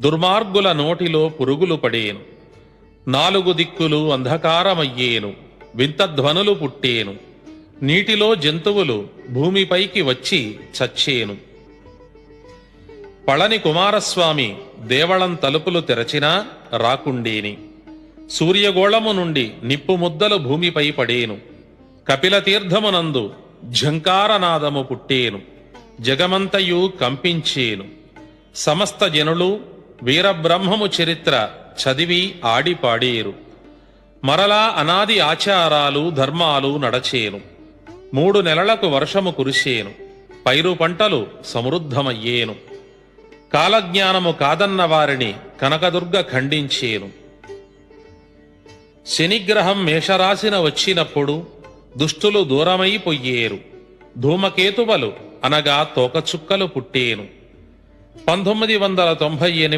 దుర్మార్గుల నోటిలో పురుగులు పడేను. నాలుగు దిక్కులు అంధకారమయ్యేను. వింత ధ్వనులు పుట్టేను. నీటిలో జంతువులు భూమిపైకి వచ్చి చచ్చేను. పళని కుమారస్వామి దేవళం తలుపులు తెరచినా రాకుండేని. సూర్యగోళము నుండి నిప్పు ముద్దలు భూమిపై పడేను. కపిలతీర్థమునందు ఝంకారనాదము పుట్టేను. జగమంతయు కంపించేను. సమస్త జనులు వీరబ్రహ్మము చరిత్ర చదివి ఆడిపాడేరు. మరలా అనాది ఆచారాలు ధర్మాలు నడచేను. మూడు నెలలకు వర్షము కురిసేను. పైరు పంటలు సమృద్ధమయ్యేను. కాలజ్ఞానము కాదన్న వారిని కనకదుర్గ ఖండించేను. శనిగ్రహం మేషరాశిన వచ్చినప్పుడు దుష్టులు దూరమైపోయేరు. ధూమకేతువలు అనగా తోకచుక్కలు పుట్టేను. పంతొమ్మిది వందల తొంభై ఎనిమిది